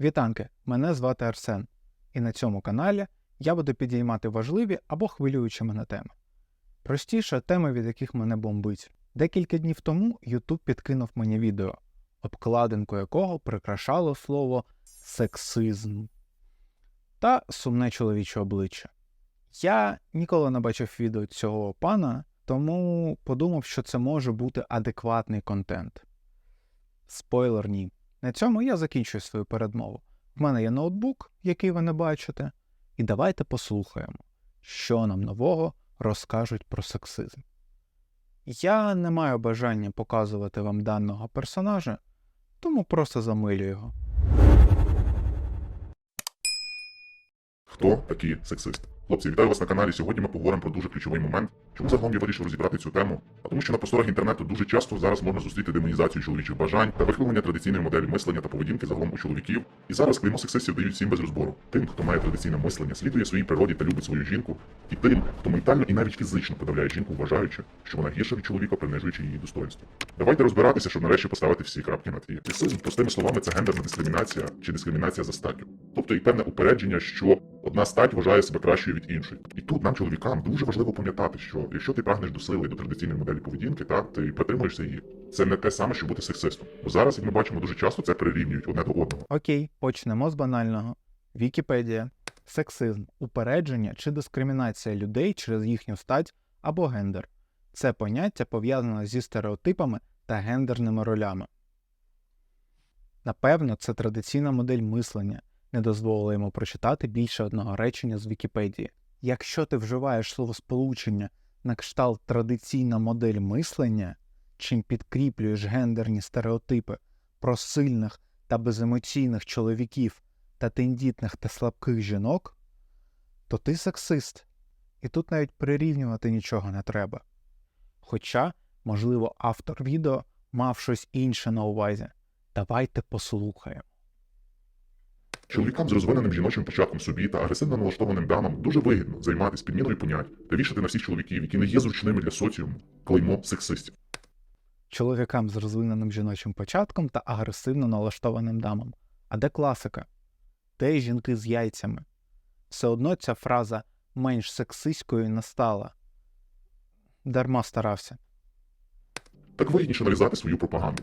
Вітанки, мене звати Арсен, і на цьому каналі я буду підіймати важливі або хвилюючі мене теми. Простіше теми, від яких мене бомбить. Декілька днів тому YouTube підкинув мені відео, обкладинку якого прикрашало слово сексизм та сумне чоловіче обличчя. Я ніколи не бачив відео цього пана, тому подумав, що це може бути адекватний контент. Спойлер ні. На цьому я закінчую свою передмову. В мене є ноутбук, який ви не бачите, і давайте послухаємо, що нам нового розкажуть про сексизм. Я не маю бажання показувати вам даного персонажа, тому просто замилю його. Хто такі сексисти? Хлопці, вітаю вас на каналі. Сьогодні ми поговоримо про дуже ключовий момент. Чому загалом я вирішив розібрати цю тему? А тому що на просторах інтернету дуже часто зараз можна зустріти демонізацію чоловічих бажань та вихвалення традиційної моделі мислення та поведінки загалом у чоловіків. І зараз клеймо сексистів дають всім без розбору. Тим, хто має традиційне мислення, слідує своїй природі та любить свою жінку, і тим, хто ментально і навіть фізично подавляє жінку, вважаючи, що вона гірша від чоловіка, принижуючи її достоинство. Давайте розбиратися, щоб нарешті поставити всі крапки над «і». Сексизм, простими словами, це гендерна дискримінація чи дискримінація за статтю. Тобто і певне упередження, що одна стать вважає себе кращою від іншої. І тут нам, чоловікам, дуже важливо пам'ятати, що якщо ти прагнеш до сили до традиційної моделі поведінки, так ти притримуєшся її. Це не те саме, що бути сексистом. Бо зараз, як ми бачимо, дуже часто це прирівнюють одне до одного. Окей, почнемо з банального. Вікіпедія. Сексизм, упередження чи дискримінація людей через їхню стать або гендер. Це поняття пов'язане зі стереотипами та гендерними ролями. Напевно, це традиційна модель мислення не дозволила йому прочитати більше одного речення з Вікіпедії. Якщо ти вживаєш словосполучення на кшталт традиційна модель мислення, чим підкріплюєш гендерні стереотипи про сильних та беземоційних чоловіків та тендітних та слабких жінок, то ти сексист. І тут навіть прирівнювати нічого не треба. Хоча, можливо, автор відео мав щось інше на увазі. Давайте послухаємо. Чоловікам з розвиненим жіночим початком собі та агресивно налаштованим дамам дуже вигідно займатися підміною понять та вішати на всіх чоловіків, які не є зручними для соціуму, клеймо сексистів. Чоловікам з розвиненим жіночим початком та агресивно налаштованим дамам. А де класика? Де жінки з яйцями? Все одно ця фраза менш сексистською не стала. Дарма старався. Так вигідніше нарізати свою пропаганду.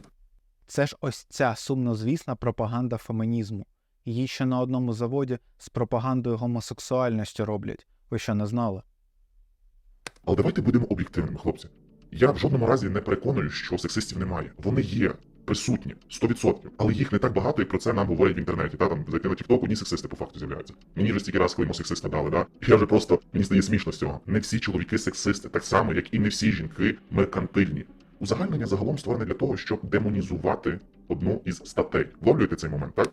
Це ж ось ця сумнозвісна пропаганда фемінізму. Її ще на одному заводі з пропагандою гомосексуальності роблять. Ви що не знали? Але давайте будемо об'єктивними, хлопці. Я в жодному разі не переконую, що сексистів немає. Вони є присутні 100%, але їх не так багато, як про це нам говорять в інтернеті. Та там зайти на TikTok, одні сексисти по факту з'являються. Мені вже стільки раз клеймо сексиста дали, да? Я вже просто мені стає смішно з цього. Не всі чоловіки сексисти, так само, як і не всі жінки меркантильні. Узагальнення загалом створене для того, щоб демонізувати одну із статей. Вловлюєте цей момент, так?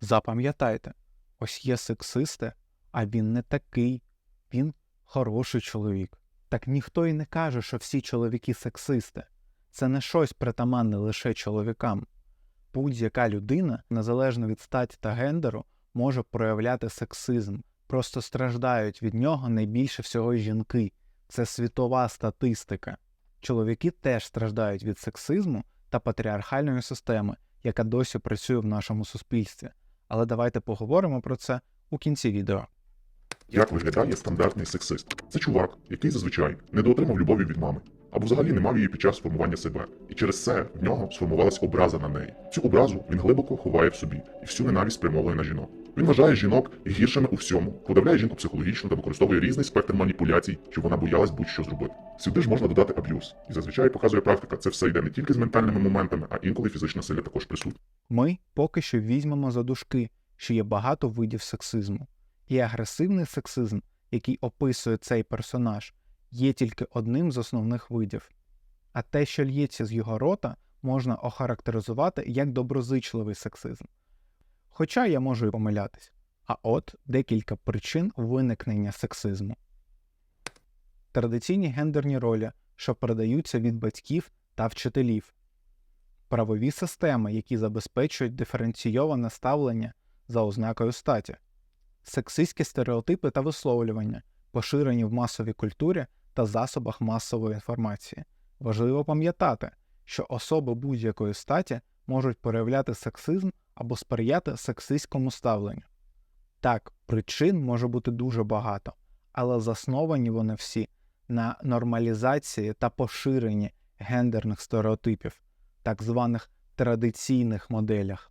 Запам'ятайте, ось є сексисти, а він не такий, він хороший чоловік. Так ніхто і не каже, що всі чоловіки сексисти. Це не щось притаманне лише чоловікам. Будь-яка людина, незалежно від статі та гендеру, може проявляти сексизм. Просто страждають від нього найбільше всього жінки. Це світова статистика. Чоловіки теж страждають від сексизму та патріархальної системи, яка досі працює в нашому суспільстві. Але давайте поговоримо про це у кінці відео. Як виглядає стандартний сексист? Це чувак, який зазвичай недоотримав любові від мами, або взагалі не мав її під час формування себе, і через це в нього сформувалась образа на неї. Цю образу він глибоко ховає в собі і всю ненависть спрямовує на жінок. Він вважає жінок гіршими у всьому, подавляє жінку психологічно та використовує різний спектр маніпуляцій, щоб вона боялась будь-що зробити. Сюди ж можна додати аб'юз, і зазвичай показує практика, це все йде не тільки з ментальними моментами, а інколи фізична сила також присутня. Ми поки що візьмемо за дужки, що є багато видів сексизму. І агресивний сексизм, який описує цей персонаж, є тільки одним з основних видів. А те, що л'ється з його рота, можна охарактеризувати як доброзичливий сексизм. Хоча я можу і помилятись. А от декілька причин виникнення сексизму. Традиційні гендерні ролі, що передаються від батьків та вчителів, правові системи, які забезпечують диференційоване ставлення за ознакою статі, сексистські стереотипи та висловлювання, поширені в масовій культурі та засобах масової інформації. Важливо пам'ятати, що особи будь-якої статі можуть проявляти сексизм або сприяти сексистському ставленню. Так, причин може бути дуже багато, але засновані вони всі на нормалізації та поширенні гендерних стереотипів, так званих традиційних моделях.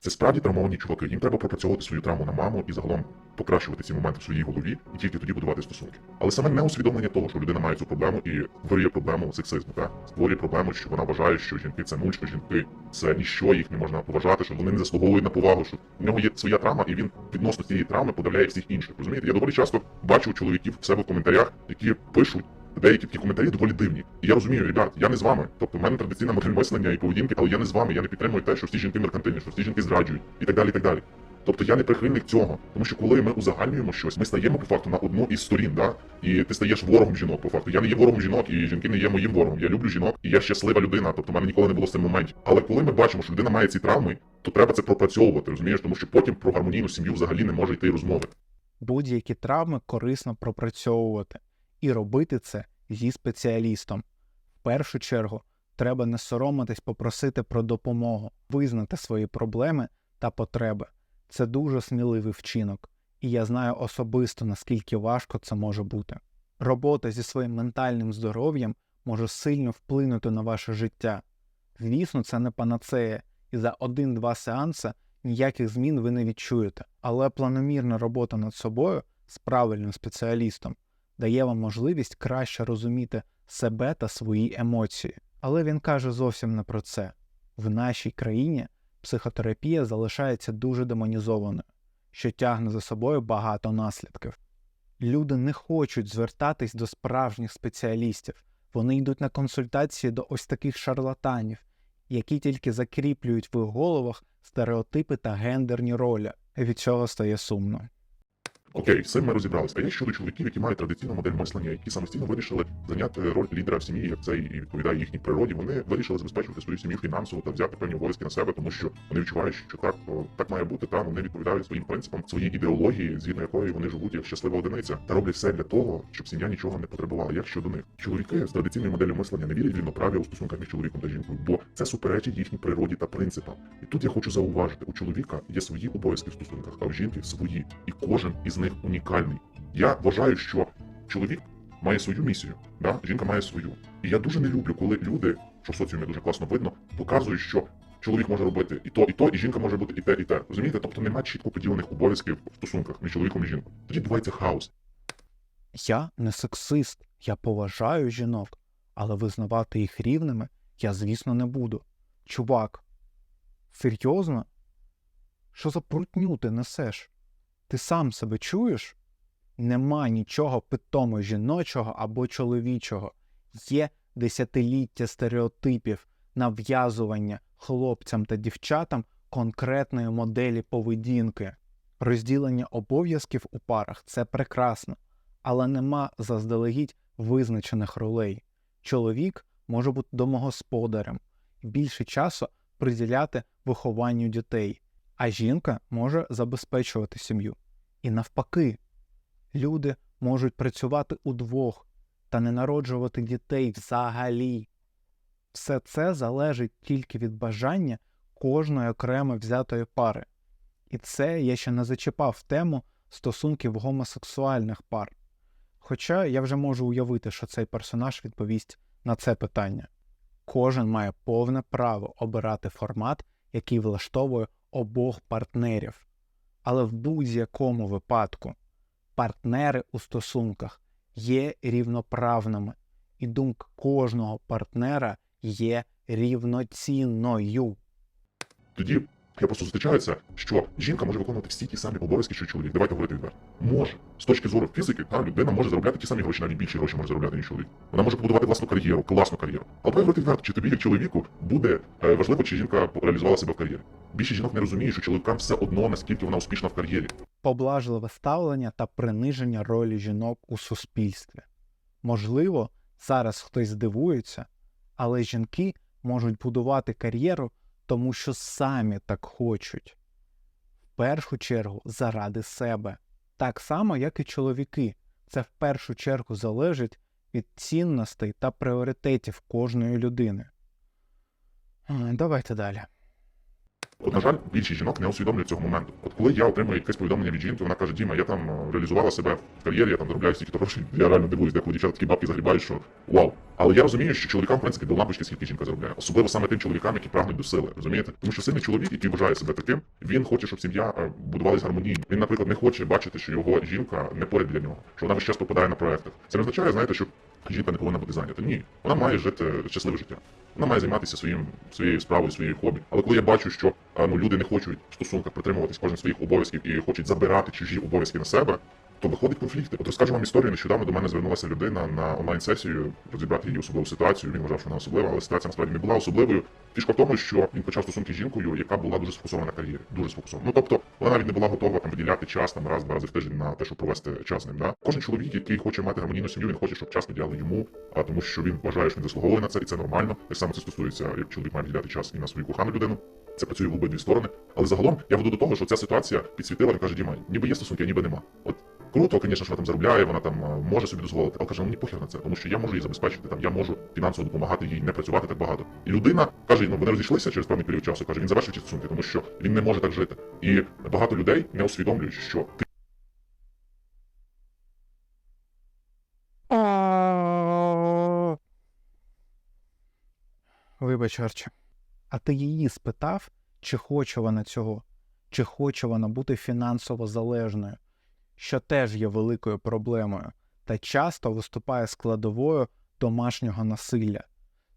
Це справді травмовані чуваки. Їм треба пропрацьовувати свою травму на маму і загалом покращувати ці моменти в своїй голові і тільки тоді будувати стосунки. Але саме не усвідомлення того, що людина має цю проблему і створює проблему сексизму, та створює проблему, що вона вважає, що жінки це нуль, що жінки це ніщо, їх не можна поважати, що вони не заслуговують на повагу, що в нього є своя травма, і він відносно цієї травми подавляє всіх інших. Розумієте? Я доволі часто бачу чоловіків в себе в коментарях, які пишуть. Деякі такі коментарі доволі дивні. І я розумію, ребят, я не з вами. Тобто, в мене традиційна модель мислення і поведінки, але я не з вами. Я не підтримую те, що всі жінки меркантильні, що всі жінки зраджують і так далі. і так далі. Тобто я не прихильник цього, тому що коли ми узагальнюємо щось, ми стаємо по факту на одну із сторін, да? і ти стаєш ворогом жінок. По факту я не є ворогом жінок, і жінки не є моїм ворогом. Я люблю жінок, і я щаслива людина. Тобто в мене ніколи не було з цим моментів. Але коли ми бачимо, що людина має ці травми, то треба це пропрацьовувати, розумієш, тому що потім про гармонійну сім'ю взагалі не може йти розмови. Будь-які травми корисно пропрацьовувати і робити це зі спеціалістом. В першу чергу треба не соромитись попросити про допомогу, визнати свої проблеми та потреби. Це дуже сміливий вчинок, і я знаю особисто, наскільки важко це може бути. Робота зі своїм ментальним здоров'ям може сильно вплинути на ваше життя. Звісно, це не панацея, і за один-два сеанси ніяких змін ви не відчуєте, але планомірна робота над собою з правильним спеціалістом дає вам можливість краще розуміти себе та свої емоції. Але він каже зовсім не про це. В нашій країні психотерапія залишається дуже демонізованою, що тягне за собою багато наслідків. Люди не хочуть звертатись до справжніх спеціалістів, вони йдуть на консультації до ось таких шарлатанів, які тільки закріплюють в їх головах стереотипи та гендерні ролі. Від цього стає сумно. Окей, з цим ми розібралися. А є щодо чоловіків, які мають традиційну модель мислення, які самостійно вирішили зайняти роль лідера в сім'ї, як це і відповідає їхній природі. Вони вирішили забезпечувати свою сім'ю фінансово та взяти певні обов'язки на себе, тому що вони відчувають, що так так має бути. Та вони відповідають своїм принципам, своїй ідеології, згідно якої вони живуть як щаслива одиниця, та роблять все для того, щоб сім'я нічого не потребувала. Як щодо них, чоловіки з традиційною моделлю мислення не вірять в рівноправ'я у стосунках між чоловіком та жінкою, бо це суперечить їхній природі та принципам. І тут я хочу зауважити: у чоловіка є свої обов'язки в стосунках, а у жінки свої, і кожен із них унікальний. Я вважаю, що чоловік має свою місію, да? жінка має свою. І я дуже не люблю, коли люди, що в соціумі дуже класно видно, показують, що чоловік може робити і то, і то, і жінка може бути і те, і те. Розумієте? Тобто немає чітко поділених обов'язків в стосунках між чоловіком і жінкою. Тоді відбувається хаос. Я не сексист, я поважаю жінок, але визнавати їх рівними я, звісно, не буду. Чувак, серйозно? Що за прутню ти несеш? Ти сам себе чуєш? Нема нічого питомо жіночого або чоловічого. Є десятиліття стереотипів, нав'язування хлопцям та дівчатам конкретної моделі поведінки. Розділення обов'язків у парах це прекрасно, але нема заздалегідь визначених ролей. Чоловік може бути домогосподарем і більше часу приділяти вихованню дітей, а жінка може забезпечувати сім'ю. І навпаки, люди можуть працювати удвох та не народжувати дітей взагалі. Все це залежить тільки від бажання кожної окремо взятої пари. І це я ще не зачіпав тему стосунків гомосексуальних пар. Хоча я вже можу уявити, що цей персонаж відповість на це питання. Кожен має повне право обирати формат, який влаштовує обох партнерів. Але в будь-якому випадку партнери у стосунках є рівноправними, і думка кожного партнера є рівноцінною. Тоді я просто зустрічаюся, що жінка може виконувати всі ті самі обов'язки, що чоловік. Давайте говорити відверто. Може. З точки зору фізики, та людина може заробляти ті самі гроші, навіть більші гроші може заробляти, ніж чоловік. Вона може побудувати власну кар'єру, класну кар'єру. Але говорити відверто, чи тобі, як чоловіку, буде е, важливо, чи жінка реалізувала себе в кар'єрі. Більшість жінок не розуміє, що чоловікам все одно, наскільки вона успішна в кар'єрі. поблажливе ставлення та приниження ролі жінок у суспільстві. Можливо, зараз хтось здивується, але жінки можуть будувати кар'єру, тому що самі так хочуть. В першу чергу заради себе. Так само, як і чоловіки. Це в першу чергу залежить від цінностей та пріоритетів кожної людини. Давайте далі. От, на жаль, більшість жінок не усвідомлюють цього моменту. От коли я отримую якесь повідомлення від жінки, вона каже: Діма, я там е, реалізувала себе в кар'єрі, я там заробляю стільки грошей. Я реально дивуюсь, деколи дівчата такі бабки загрібають, що вау. Але я розумію, що чоловікам, в принципі, до лампочки скільки жінка заробляє, особливо саме тим чоловікам, які прагнуть до сили, розумієте? Тому що сильний чоловік, який вважає себе таким, він хоче, щоб сім'я е, будувалась гармонійно. Він, наприклад, не хоче бачити, що його жінка не поряд для нього, що вона весь час попадає на проектах. Це не означає, знаєте, що жінка не повинна бути зайнята. Ні, вона має жити щасливе життя. Вона займатися своїм своєю справою, своєю хобі. Але коли я бачу, що ну, люди не хочуть в стосунках притримуватись кожен своїх обов'язків і хочуть забирати чужі обов'язки на себе, то виходить конфлікти. От розкажу вам історію. Нещодавно до мене звернулася людина на онлайн-сесію розібрати її особливу ситуацію. Він вважав, що вона особлива, але ситуація насправді не була особливою. Фішка в тому, що він почав стосунки з жінкою, яка була дуже сфокусована на кар'єрі. Дуже сфокусована. Ну тобто вона навіть не була готова там виділяти час там раз, два рази в тиждень на те, щоб провести час з ним. Да? Кожен чоловік, який хоче мати гармонійну сім'ю, він хоче, щоб час виділяли йому, а тому що він вважає, що він заслуговує на це, і це нормально. Так само це стосується, як чоловік має виділяти час і на свою кохану людину. Це працює в обидві сторони. Але загалом я веду до того, що ця ситуація підсвітила, каже, Діма, ніби є стосунки, ніби нема. От круто, звісно, що вона там заробляє, вона там е, може собі дозволити, але каже, «Ну, мені похер на це, тому що я можу їй забезпечити, там я можу фінансово допомагати їй не працювати так багато. І людина каже, ну вони розійшлися через певний період часу. каже, він завершив ці стосунки, тому що він не може так жити. І багато людей не усвідомлюють, що ти Вибач, Арчі. А ти її спитав, чи хоче вона цього, чи хоче вона бути фінансово залежною, що теж є великою проблемою та часто виступає складовою домашнього насилля,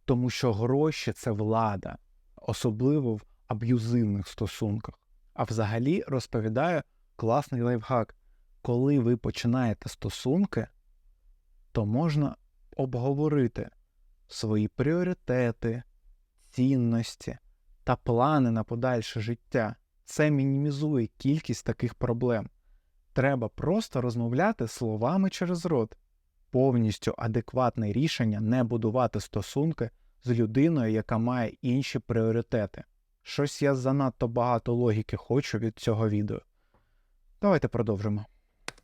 тому що гроші це влада, особливо в аб'юзивних стосунках. А взагалі розповідаю класний лайфхак. Коли ви починаєте стосунки, то можна обговорити свої пріоритети, цінності та плани на подальше життя. Це мінімізує кількість таких проблем. Треба просто розмовляти словами через рот. Повністю адекватне рішення не будувати стосунки з людиною, яка має інші пріоритети. Щось я занадто багато логіки хочу від цього відео. Давайте продовжимо.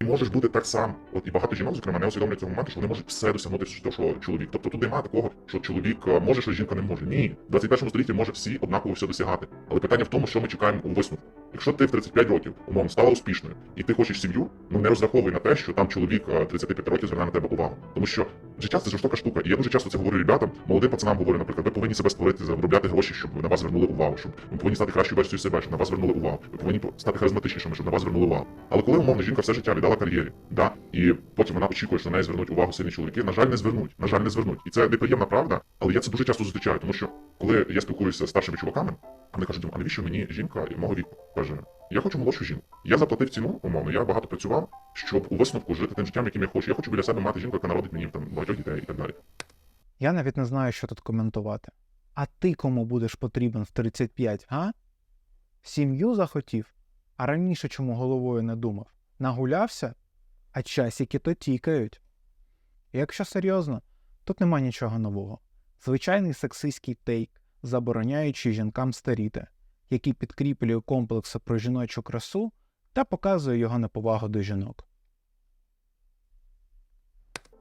Можеш бути так само. От і багато жінок, зокрема, не усвідомлюють цього моменту, що вони можуть все досягнути, що, що чоловік. Тобто тут немає такого, що чоловік е, може, що жінка не може. Ні, в 21 столітті може всі однаково все досягати. Але питання в тому, що ми чекаємо у висновку. Якщо ти в 35 років умовно стала успішною і ти хочеш сім'ю, ну не розраховуй на те, що там чоловік е, 35 років зверне на тебе увагу. Тому що життя це жорстока штука. І я дуже часто це говорю ребятам, молодим пацанам говорю, наприклад, ви повинні себе створити, заробляти гроші, щоб на вас звернули увагу, щоб ви повинні стати кращою версією себе, щоб на вас звернули увагу. Ви повинні стати харизматичнішими, щоб на вас звернули увагу. Але коли умовно жінка все життя віддала кар'єрі, да, і потім вона очікує, що на неї звернуть увагу сильні чоловіки, на жаль, не звернуть. На жаль, не звернуть. І це неприємна правда, але я це дуже часто зустрічаю, тому що коли я спілкуюся з старшими чуваками, вони кажуть, а навіщо мені жінка і мого віку? Каже, я хочу молодшу жінку. Я заплатив ціну, умовно, я багато працював, щоб у висновку жити тим життям, яким я хочу. Я хочу біля себе мати жінку, яка народить мені там багатьох дітей і так далі. Я навіть не знаю, що тут коментувати. А ти кому будеш потрібен в 35, га? Сім'ю захотів, а раніше чому головою не думав? Нагулявся? А часики то тікають. Якщо серйозно, тут нема нічого нового. Звичайний сексистський тейк, забороняючи жінкам старіти, який підкріплює комплекси про жіночу красу та показує його неповагу до жінок.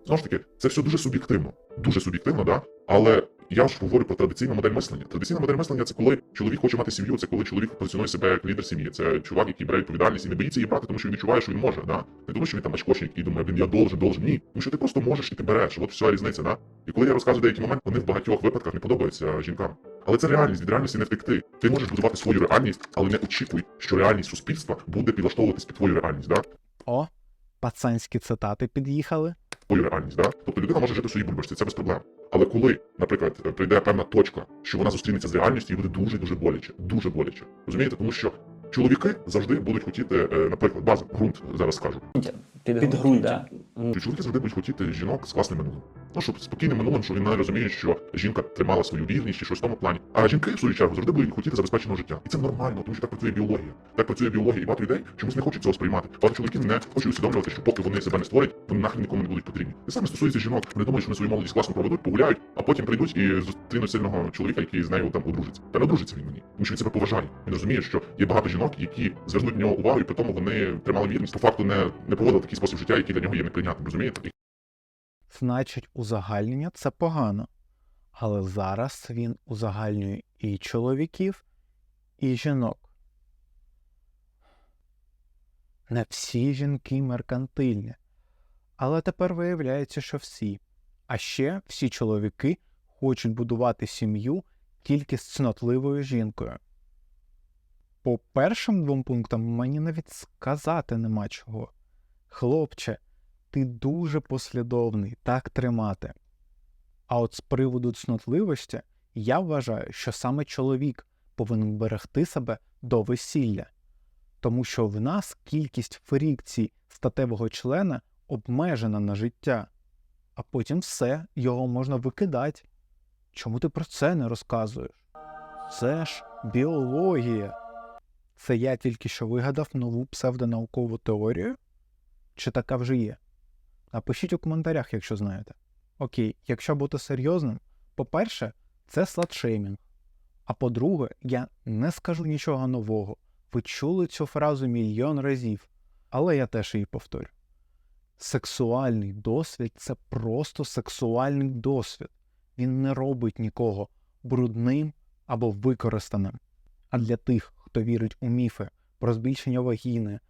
Знову ж таки, це все дуже суб'єктивно. Дуже суб'єктивно, да? Але я ж говорю про традиційну модель мислення. Традиційна модель мислення це коли чоловік хоче мати сім'ю, це коли чоловік позиціонує себе як лідер сім'ї. Це чувак, який бере відповідальність і не боїться її брати, тому що він відчуває, що він може. Да? Не тому, що він там очкошник і думає, блін, я должен, должен. Ні. Тому що ти просто можеш і ти береш. От вся різниця, да? І коли я розказую деякі моменти, вони в багатьох випадках не подобаються жінкам. Але це реальність, від реальності не втекти. Ти можеш будувати свою реальність, але не очікуй, що реальність суспільства буде підлаштовуватись під твою реальність, да? О, пацанські цитати під'їхали. Твою реальність. Да? Тобто людина може жити в своїй бульбашці, це без проблем. Але коли, наприклад, прийде певна точка, що вона зустрінеться з реальністю, і буде дуже дуже боляче. Дуже боляче. Розумієте, тому що чоловіки завжди будуть хотіти, е, наприклад, база, ґрунт, зараз скажу. Підґрунтя. грунт, да. чоловіки завжди будуть хотіти жінок з класним минулим. Ну, щоб спокійним минулим, що вони розуміють, що жінка тримала свою вірність чи щось в тому плані. А жінки, в свою чергу, завжди будуть хотіти забезпеченого життя. І це нормально, тому що так працює біологія. Так працює біологія, і багато людей чомусь не хочуть цього сприймати. Багато чоловіків не хочуть усвідомлювати, що поки вони себе не створять, вони нахрен нікому не будуть потрібні. І саме стосується жінок. Вони думають, що вони свою молодість класно проведуть, погуляють, а потім прийдуть і зустрінуть сильного чоловіка, який з нею там одружиться. Та не одружиться він мені. Тому що він себе поважає. Він розуміє, що є багато жінок, які звернуть на нього увагу, і при тому вони тримали вірність, по факту не, не поводили такий спосіб життя, який для нього є неприйнятним. Розумієте? Значить, узагальнення це погано. Але зараз він узагальнює і чоловіків, і жінок. Не всі жінки меркантильні, але тепер виявляється, що всі. А ще всі чоловіки хочуть будувати сім'ю тільки з цнотливою жінкою. По першим двом пунктам мені навіть сказати нема чого. Хлопче, ти дуже послідовний, так тримати. А от з приводу цнотливості я вважаю, що саме чоловік повинен берегти себе до весілля, тому що в нас кількість фрікцій статевого члена обмежена на життя, а потім все, його можна викидати. Чому ти про це не розказуєш? Це ж біологія. Це я тільки що вигадав нову псевдонаукову теорію? Чи така вже є? Напишіть у коментарях, якщо знаєте. Окей, якщо бути серйозним, по-перше, це сладшеймінг. А по-друге, я не скажу нічого нового. Ви чули цю фразу мільйон разів, але я теж її повторю. Сексуальний досвід це просто сексуальний досвід. Він не робить нікого брудним або використаним. А для тих, хто вірить у міфи про збільшення вагіни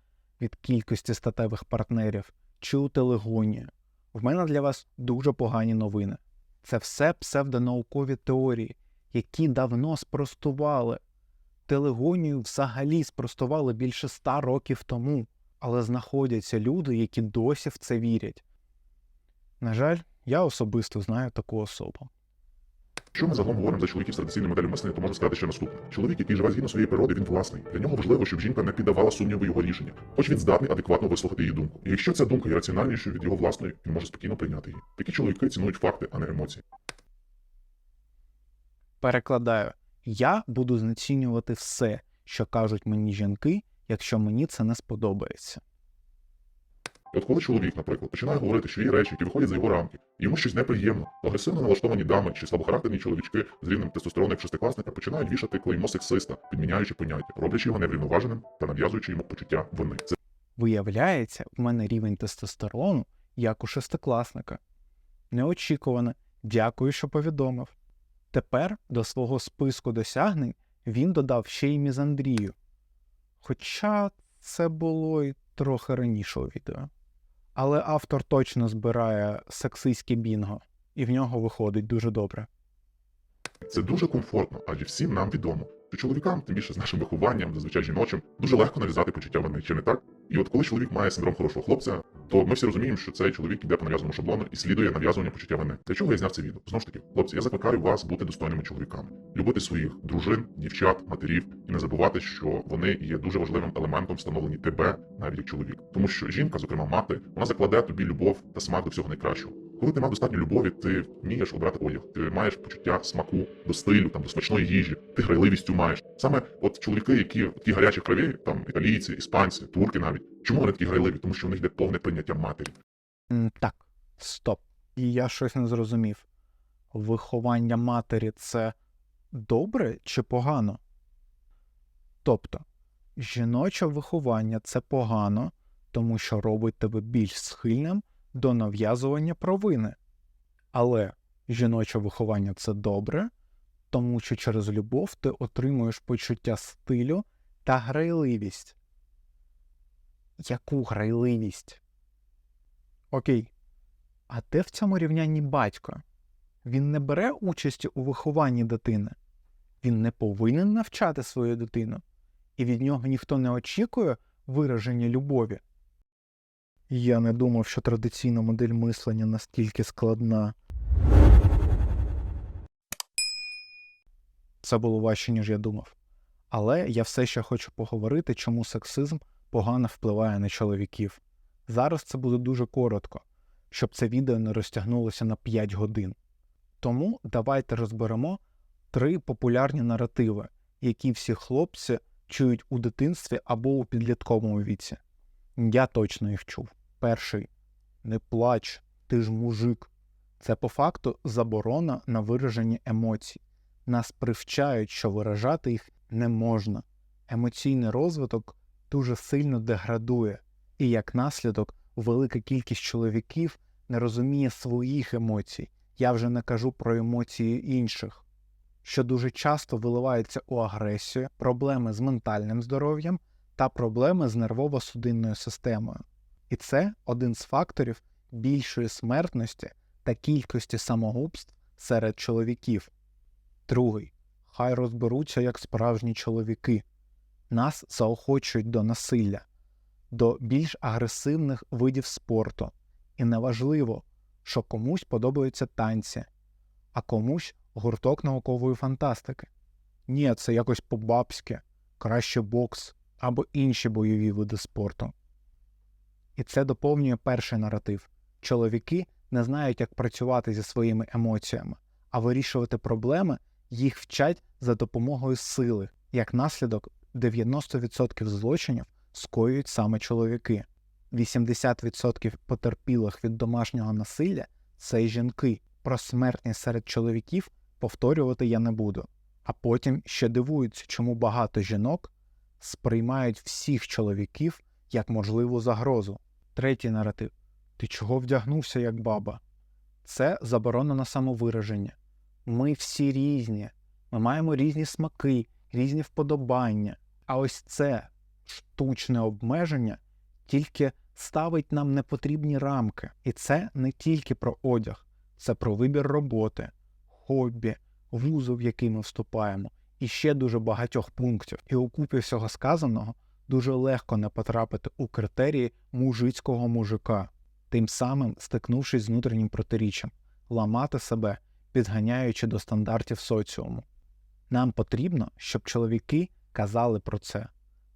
від кількості статевих партнерів чи у телегонію, в мене для вас дуже погані новини. Це все псевдонаукові теорії, які давно спростували. Телегонію взагалі спростували більше ста років тому, але знаходяться люди, які досі в це вірять. На жаль, я особисто знаю таку особу. Якщо ми загалом говоримо за чоловіків з традиційною моделлю мислення, то можу сказати ще наступне: чоловік, який живе згідно своєї природи, він власний. Для нього важливо, щоб жінка не піддавала сумніву його рішення, хоч він здатний адекватно вислухати її думку. І якщо ця думка є раціональнішою від його власної, він може спокійно прийняти її. Такі чоловіки цінують факти, а не емоції. Перекладаю, я буду знецінювати все, що кажуть мені жінки, якщо мені це не сподобається. От коли чоловік, наприклад, починає говорити, що речі, які виходять за його рамки, йому щось неприємно, агресивно налаштовані дами чи слабохарактерні чоловічки з рівнем тестостерону як шестикласника починають вішати клеймо сексиста, підміняючи поняття, роблячи його неврівноваженим та нав'язуючи йому почуття вини. Це Виявляється, в мене рівень тестостерону, як у шестикласника. Неочікувано, дякую, що повідомив. Тепер до свого списку досягнень він додав ще й мізандрію. Хоча це було й трохи раніше у відео. Але автор точно збирає сексистське бінго, і в нього виходить дуже добре. Це дуже комфортно, адже всім нам відомо, що чоловікам, тим більше з нашим вихованням, зазвичай жіночим, дуже легко нав'язати почуття вини, чи не так? І от коли чоловік має синдром хорошого хлопця, то ми всі розуміємо, що цей чоловік іде по нав'язаному шаблону і слідує нав'язування почуття вини. Для чого я зняв це відео? Знову ж таки, хлопці, я закликаю вас бути достойними чоловіками, любити своїх дружин, дівчат, матерів і не забувати, що вони є дуже важливим елементом встановлення тебе навіть як чоловік. Тому що жінка, зокрема мати, вона закладе тобі любов та смак до всього найкращого. Коли ти мав достатньо любові, ти вмієш обрати одяг, ти маєш почуття смаку до стилю, там до смачної їжі, ти грайливістю маєш. Саме от чоловіки, які такі гарячі крові, там італійці, іспанці, турки навіть. Чому вони такі грайливі? Тому що в них йде повне прийняття матері. Так, стоп. І я щось не зрозумів. Виховання матері це добре чи погано? Тобто, жіноче виховання це погано, тому що робить тебе більш схильним до нав'язування провини. Але жіноче виховання це добре, тому що через любов ти отримуєш почуття стилю та грайливість. Яку грайливість? Окей. А де в цьому рівнянні батько? Він не бере участі у вихованні дитини. Він не повинен навчати свою дитину, і від нього ніхто не очікує вираження любові. Я не думав, що традиційна модель мислення настільки складна. Це було важче, ніж я думав. Але я все ще хочу поговорити, чому сексизм погано впливає на чоловіків. Зараз це буде дуже коротко, щоб це відео не розтягнулося на 5 годин. Тому давайте розберемо три популярні наративи, які всі хлопці чують у дитинстві або у підлітковому віці. Я точно їх чув. Перший не плач, ти ж мужик. Це по факту заборона на вираження емоцій. Нас привчають, що виражати їх не можна. Емоційний розвиток дуже сильно деградує, і як наслідок велика кількість чоловіків не розуміє своїх емоцій. Я вже не кажу про емоції інших. що дуже часто виливається у агресію, проблеми з ментальним здоров'ям та проблеми з нервово-судинною системою. І це один з факторів більшої смертності та кількості самогубств серед чоловіків. Другий. Хай розберуться як справжні чоловіки. Нас заохочують до насилля, до більш агресивних видів спорту. І неважливо, що комусь подобаються танці, а комусь гурток наукової фантастики. Ні, це якось по-бабськи, краще бокс або інші бойові види спорту. І це доповнює перший наратив. Чоловіки не знають, як працювати зі своїми емоціями, а вирішувати проблеми їх вчать за допомогою сили. Як наслідок, 90% злочинів скоюють саме чоловіки. 80% потерпілих від домашнього насилля це жінки. Про смертність серед чоловіків повторювати я не буду. А потім ще дивуються, чому багато жінок сприймають всіх чоловіків як можливу загрозу. Третій наратив ти чого вдягнувся як баба? Це заборона на самовираження. Ми всі різні, ми маємо різні смаки, різні вподобання. А ось це штучне обмеження тільки ставить нам непотрібні рамки. І це не тільки про одяг, це про вибір роботи, хобі, вузу, в який ми вступаємо, і ще дуже багатьох пунктів. І у купі всього сказаного дуже легко не потрапити у критерії мужицького мужика, тим самим стикнувшись з внутрішнім протиріччям, ламати себе, підганяючи до стандартів соціуму. Нам потрібно, щоб чоловіки казали про це,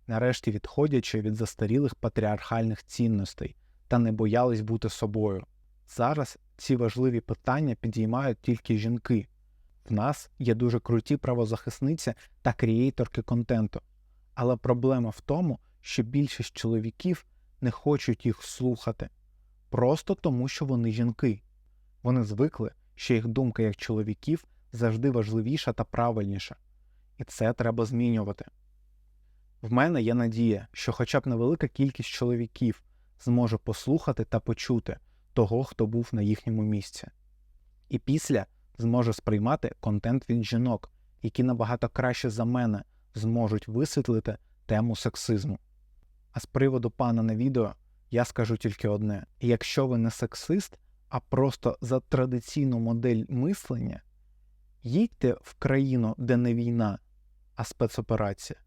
нарешті відходячи від застарілих патріархальних цінностей та не боялись бути собою. Зараз ці важливі питання підіймають тільки жінки. В нас є дуже круті правозахисниці та крієйторки контенту. Але проблема в тому, що більшість чоловіків не хочуть їх слухати просто тому, що вони жінки. Вони звикли, що їх думка як чоловіків завжди важливіша та правильніша, і це треба змінювати. В мене є надія, що хоча б невелика кількість чоловіків зможе послухати та почути того, хто був на їхньому місці, і після зможе сприймати контент від жінок, які набагато краще за мене зможуть висвітлити тему сексизму. А з приводу пана на відео я скажу тільки одне: якщо ви не сексист, а просто за традиційну модель мислення, їдьте в країну, де не війна, а спецоперація.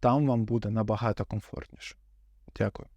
Там вам буде набагато комфортніше. Дякую.